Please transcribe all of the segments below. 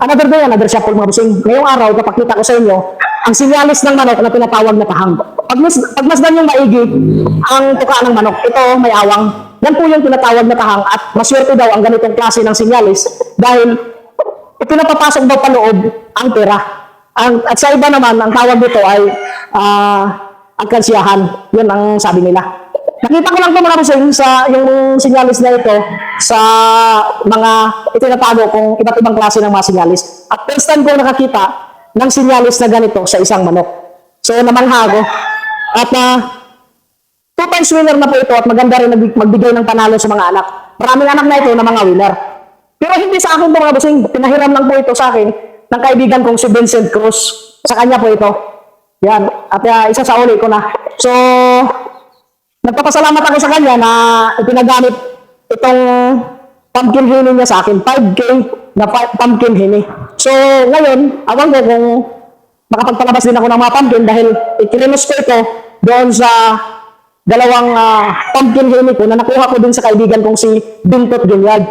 Another day, another shuffle mga busing. Ngayong araw, kapakita ko sa inyo, ang sinyalis ng manok na tinatawag na tahang. Pag, mas, pag yung maigi, ang tuka ng manok, ito may awang. Yan po yung tinatawag na tahang at maswerte daw ang ganitong klase ng sinyalis dahil ipinapapasok daw paloob ang pera. Ang, at sa iba naman, ang tawag dito ay ah ang kansiyahan. Yun ang sabi nila. Nakita ko lang po mga busing sa yung sinyalis na ito sa mga itinatago kong iba't ibang klase ng mga sinyalis. At first time ko nakakita ng sinyalis na ganito sa isang manok. So namangha ako. At uh, two times winner na po ito at maganda rin magbigay ng panalo sa mga anak. Maraming anak na ito na mga winner. Pero hindi sa akin po mga busing, pinahiram lang po ito sa akin ng kaibigan kong si Vincent Cruz. Sa kanya po ito. Yan. At uh, isa sa uli ko na. So, nagpapasalamat ako sa kanya na ipinagamit itong pumpkin hini niya sa akin. 5K na pumpkin hini. So, ngayon, awan ko kung makapagpalabas din ako ng mga pumpkin dahil ikininos ko ito doon sa dalawang ah, pumpkin hini ko na nakuha ko din sa kaibigan kong si Bintot Ginyard.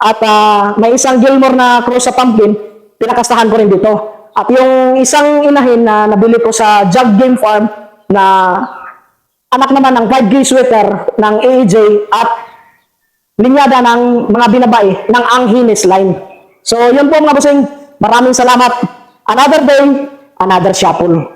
At ah, may isang Gilmore na cross sa pumpkin, pinakastahan ko rin dito. At yung isang inahin na nabili ko sa Jug Game Farm na anak naman ng 5G sweater ng AJ at linyada ng mga binabae ng Anghinis line. So, yun po mga busing. Maraming salamat. Another day, another shuffle.